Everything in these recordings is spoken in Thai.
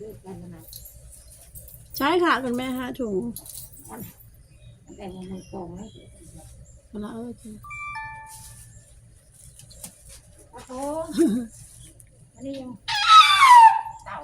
ต่าน้อยจนด้วยกันนะใช่ค่ะคุณแม่ห้าถุงแต่ว่ามันกองแล้วเอาละเออจ้ะโอ้โหอันนี้ยังเต่า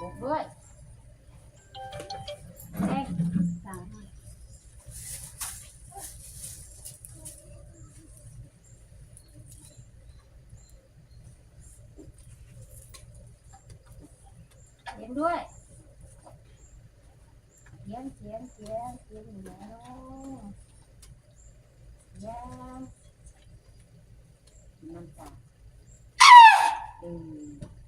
บวกด้วยแดงสามเขียน ด้วยเขียนเขียนเขียนเขียนอยู่แล้วเขียนน้ำตาอืม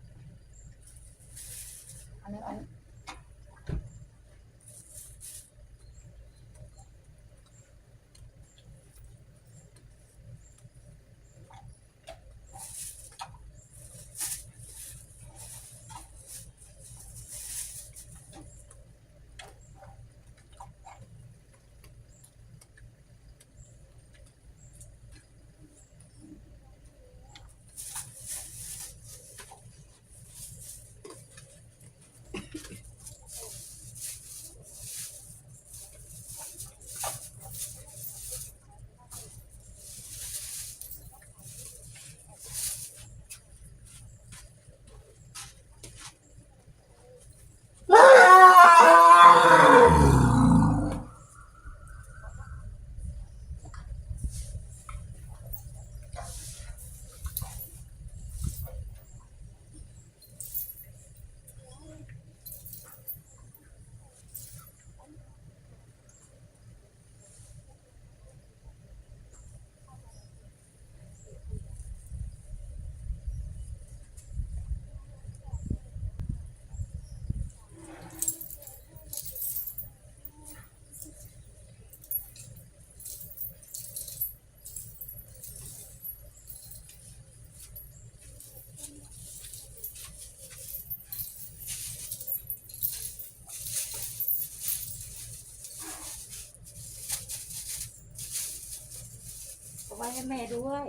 ว้ให้แม่ด้วย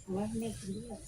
เอาไว้ให้แม่กินด้วย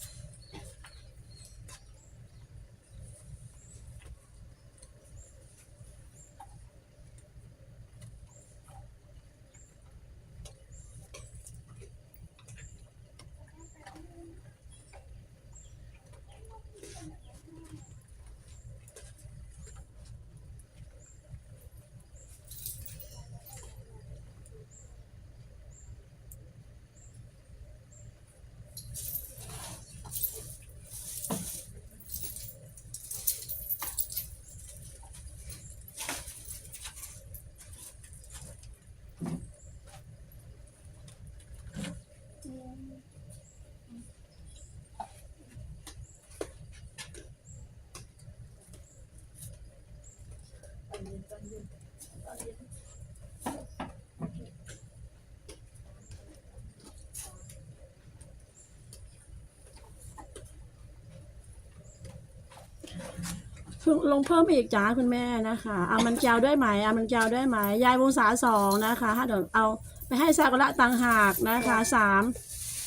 ลงเพิ่มอีกจ้าคุณแม่นะคะเอามันแก้วด้วยไหมเอามันแก้วด้วยไหมยายวงศาสองนะคะเดี๋ยวเอาไปให้ซากุระต่างหากนะคะสาม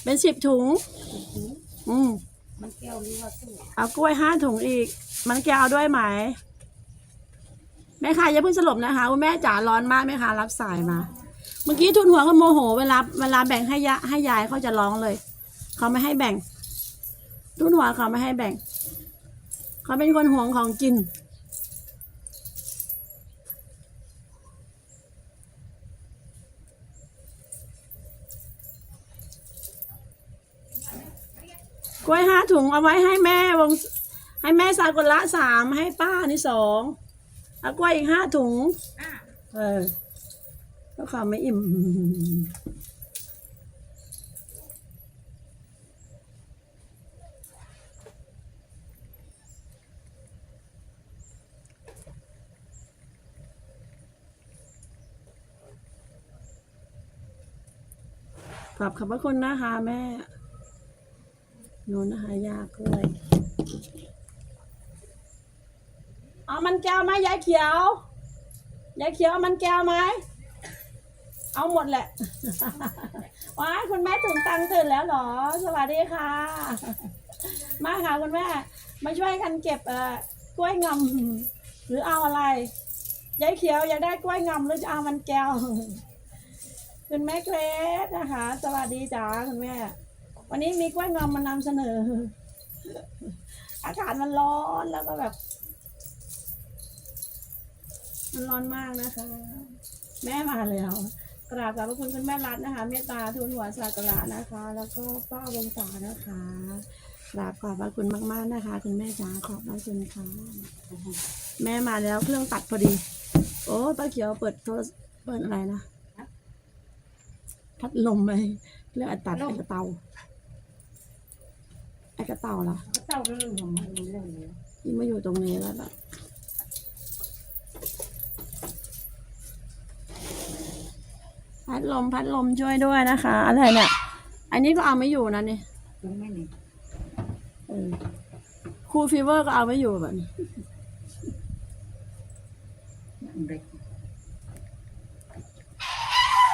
เป็นสิบถุง อืมมันแก้วหรือว่าตู้เอากล้วยห้าถุงอีก มันแก้วเอาด้วยไหม แม่ค่ะอย่าเพิ่งสลบนะคะคุณแม่จ๋าร้อนมากไหมคะรับสายมา เมื่อกี้ทุนหัวเขาโมโห เวลาเวลาแบ่งให้ยะให้ยายเขาจะร้องเลย เขาไม่ให้แบ่ง ทุนหัวเขาไม่ให้แบ่ง เขาเป็นคนห่วงของกินกล้วยห้าถุงเอาไว้ให้แม่วงให้แม่ซากุระสามให้ป้านี่สอง เอากล้วยอีกห้าถุง อะเออแล้วเขาไม่อิ่ม ขอบขอบพระคุณนะคะแม่โน้นนะคะยากด้วย เอามันแก้วไหมยายเขียว ยายเขียวเอามันแก้วไหม เอาหมดแหละ ว้ายคุณแม่ถุงตังตื่นแล้วเหรอ สวัสดีค่ะ มาค่ะคุณแม่ มาช่วยกันเก็บเอ่อกล้วยงำหรือเอาอะไร ยายเขียวอยากได้กล้วยงำหรือจะเอามันแก้ว คุณแม่เกรซนะคะ สวัสดีจ้าคุณแม่ วันนี้มีกล้วยงำมานำเสนอ อากาศมันร้อนแล้วก็แบบ มันร้อนมากนะคะ แม่มาแล้วกราบขอบพระคุณคุณแม่รัตน์นะคะ เมตตาทุนหัวสากระนะคะ แล้วก็ป้าวงศานะคะกราบขอบพระคุณมากๆนะคะ คุณแม่จ๋าขอบพระคุณค่ะแม่มาแล้วเครื่องตัดพอดี โอ้ป้าเขียวเปิดโทรเปิดอะไรนะพัดลมไปเรื่องอัดตัดไอ้กระเตาไอ้กระเตาเหรอเจ้าเรื่องของมันเรื่องนี้ ที่มาอยู่ตรงนี้แล้วแบบ พัดลมพัดลมช่วยด้วยนะคะ อะไรเนี่ย อันนี้ก็เอาไม่อยู่นะนี่ยังไม่นี่เออคูลฟีเวอร์ก็เอาไม่อยู่แบบนี้ยังเด็ก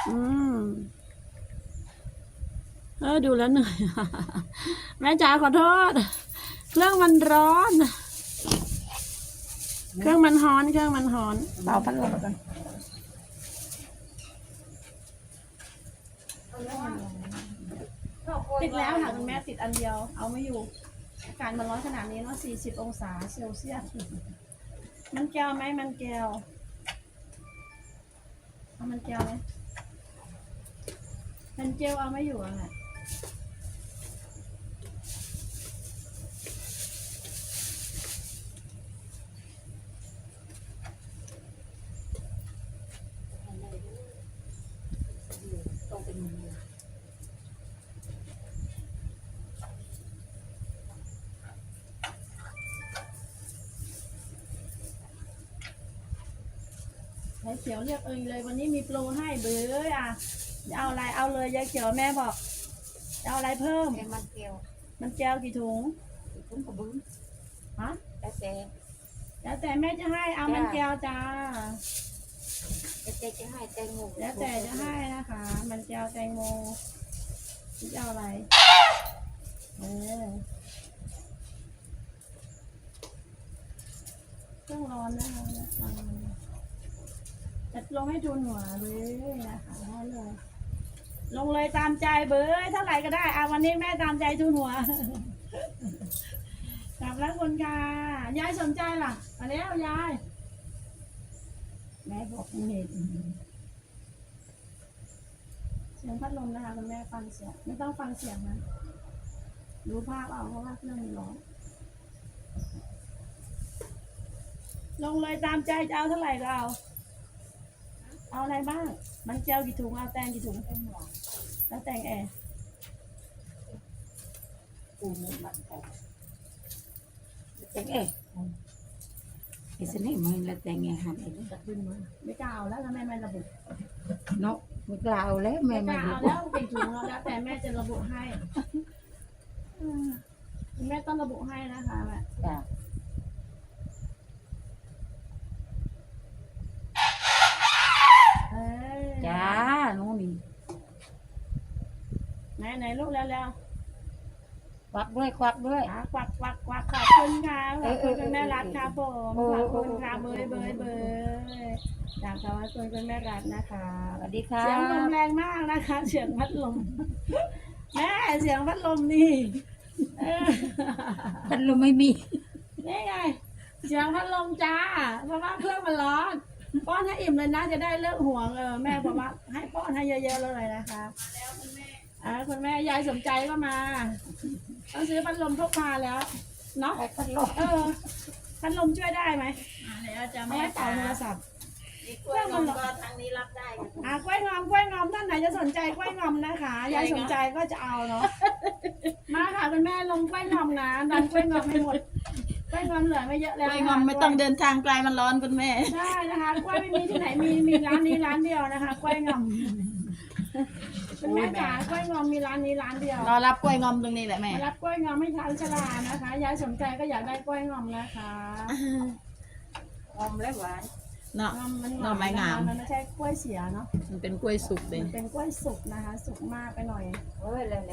อืมเออดูแล้วเหนื่อย แม่จ๋าขอโทษ เครื่องมันร้อน เครื่องมันฮ้อน เครื่องมันฮ้อนเป่าพัดลมกัน ติดแล้วค่ะคุณแม่ติดอันเดียว เอาไม่อยู่ อากาศมันร้อนขนาดนี้เนาะ40 องศาเซลเซียส มันแก้วไหมมันแก้ว เอามันแก้วไหมมันเจลเอาไม่อยู่อะแหละ ต้องเป็นมือ ยายเขียวเรียกเองเลยวันนี้มีโปรให้เบอร์อะจะเอาอะไรเอาเลยยายเขียวแม่บอกจะเอาอะไรเพิ่มแกมันเกลียวมันแก้วกี่ถุงตุ้มกระบื้อฮะแต่แต่แล้วแต่แม่จะให้เอามันแก้วจ้า แต่แต่จะให้แตงโมแล้วแต่จะให้นะคะ มันแก้วแตงโมจะเอาอะไรเออเครื่องร้อนนะคะอ่าจัด ลงให้ทุนหัวเลยนะคะให้เลย ลงเลยตามใจเบอร์เท่าไหร่ก็ได้อะวันนี้แม่ตามใจทุนหัวกลับแล้วคุณค่ะยายสนใจล่ะมาแล้วยาย แม่บอกไม่เห็นเสียงพัดลมนะคะคุณแม่ฟังเสียงไม่ต้องฟังเสียงนะดูภาพเอาเพราะว่าเครื่องมันร้อนลงเลยตามใจจะเอาเท่าไหร่ก็เอา เอาอะไรบ้าง มันเจียวกี่ถุง เอาแตงกี่ถุงเป็นหมอแล้วแตงแอร์ปูมันมันแต่แต่เอ๊ะไอ้สนี่มันละแต่งไงหันไอ้นี่ก็ขึ้นมาไม่กล้าเอาแล้วทำไมไม่ระบุเนาะมันกล่าวแล้วแม่ไม่กมาล้าดูเอาแล้วกี่ถุงแล้วแล้วแต่แม่จะระบุให้อืมแม่ต้องระบุให้นะคะแม่ จ้ะ เอ้ย จ้าน้องนี่ไหนไหนลูกแล้วแล้วควักด้วยควักด้วย อะควักควักควักขอบคุณค่ะขอบคุณคุณแม่รัฐค่ะผมเออขเออบอคุณค่ะเบยเบยเบยจากขอบคุณคุณแม่รัฐนะคะสวัสดีค่ะเสียงลมแรงมากนะคะ เสียงพัดลมแม่เสียงพัดลมนี่เออพัดลมไม่มีนี่ไงเสียงพัดลมจ้าเพราะว่าเครื่องมันร้อน ป้อนให้อิ่มเลยนะ จะได้เลิกห่วงเออแม่บอกว่าให้ป้อนให้เยอะๆเลยนะคะอ่าคุณแม่ยายสมใจก็มาต้องซื้อพัดลมพกพาแล้วเนาะไอ้พัดลมเออพัดลมช่วยได้ไหมเดี๋ยวจะเอาแม่ไว้เป่าจ๋าโทรศัพท์มีกล้วยงอมก็ทางนี้รับได้ค่ะอ่ากล้วยงอมกล้วยงอมท่านไหนจะสนใจกล้วยงอมนะคะยายสนใจก็จะเอาเนาะมาค่ะคุณแม่ลงกล้วยงอมนะดันกล้วยงอมให้หมด กล้วยงอมเหลือไม่เยอะกแล้วล้วยนะคะงอมไม่ต้องเดินทางไกลมันร้อนคุณแม่ใช่นะคะกล้วยไม่มีที่ไหนมีมีร้านนี้ร้านเดียวนะคะกล้วยงอมคุณแม่จ๋ากล้วยงอมมีร้านนี้ร้านเดียวรอรับกล้วยงอมตรงนี้แหละแม่มารับกล้วยงอมให้ทานชลานะคะยายสนใจก็อยากได้กล้วยงอมนะคะงอมแล้วหวานเนาะงามมันหน่อไม้งามมันไม่ใช่กล้วยเสียเนาะมันเป็นกล้วยสุกเลยมันเป็นกล้วยสุกนะคะ สุกมากไปหน่อยเอ้ยแล้ว